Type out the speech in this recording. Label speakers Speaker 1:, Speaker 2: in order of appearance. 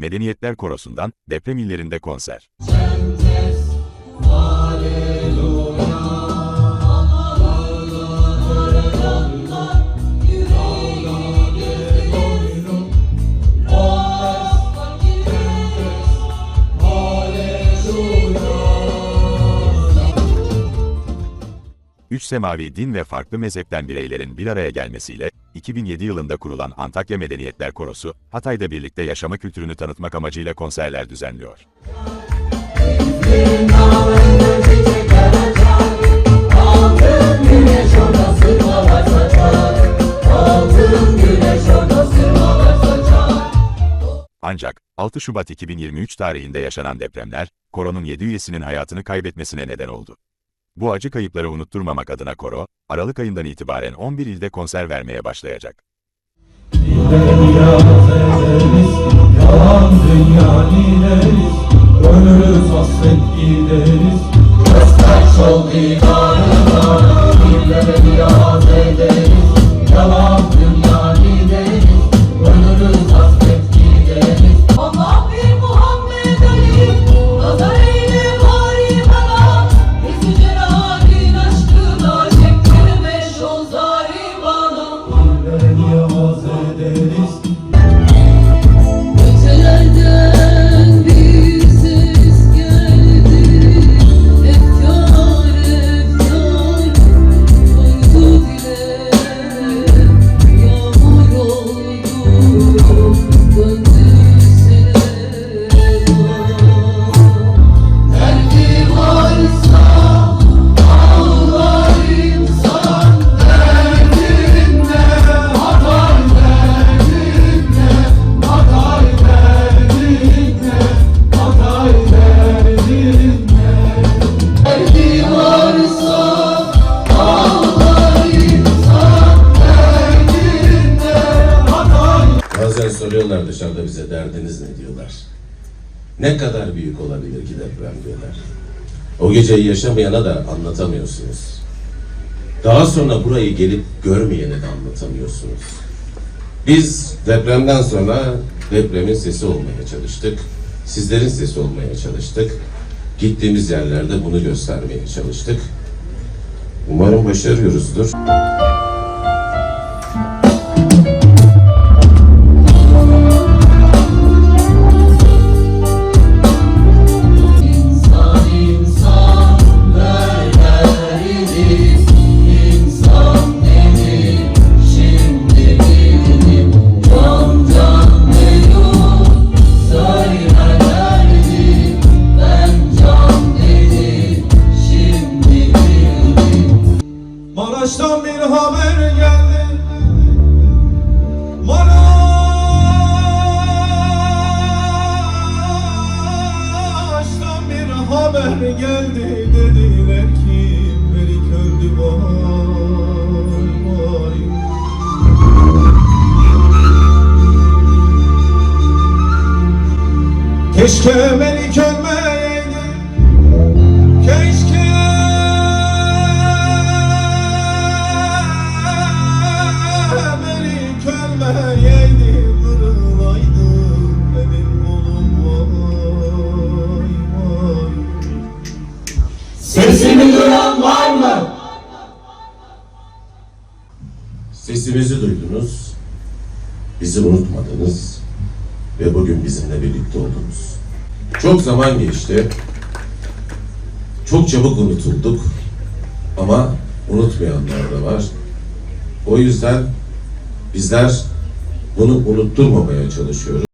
Speaker 1: Medeniyetler Korosu'ndan deprem illerinde konser. Üç semavi din ve farklı mezhepten bireylerin bir araya gelmesiyle 2007 yılında kurulan Antakya Medeniyetler Korosu, Hatay'da birlikte yaşama kültürünü tanıtmak amacıyla konserler düzenliyor. Ancak 6 Şubat 2023 tarihinde yaşanan depremler, koronun 7 üyesinin hayatını kaybetmesine neden oldu. Bu acı kayıpları unutturmamak adına koro, Aralık ayından itibaren 11 ilde konser vermeye başlayacak.
Speaker 2: Ölürüz hasret gideriz
Speaker 3: Göster şol
Speaker 4: soruyorlar dışarıda bize derdiniz ne diyorlar. Ne kadar büyük olabilir ki deprem diyorlar. O geceyi yaşamayana da anlatamıyorsunuz. Daha sonra burayı gelip görmeyene de anlatamıyorsunuz. Biz depremden sonra depremin sesi olmaya çalıştık. Sizlerin sesi olmaya çalıştık. Gittiğimiz yerlerde bunu göstermeye çalıştık. Umarım başarıyoruzdur.
Speaker 2: Haber geldi Dediler ki Melik öldü vay vay. Keşke
Speaker 3: Sesimi duyan var mı?
Speaker 4: Sesimizi duydunuz, bizi unutmadınız ve bugün bizimle birlikte oldunuz. Çok zaman geçti, çok çabuk unutulduk ama unutmayanlar da var. O yüzden bizler bunu unutturmamaya çalışıyoruz.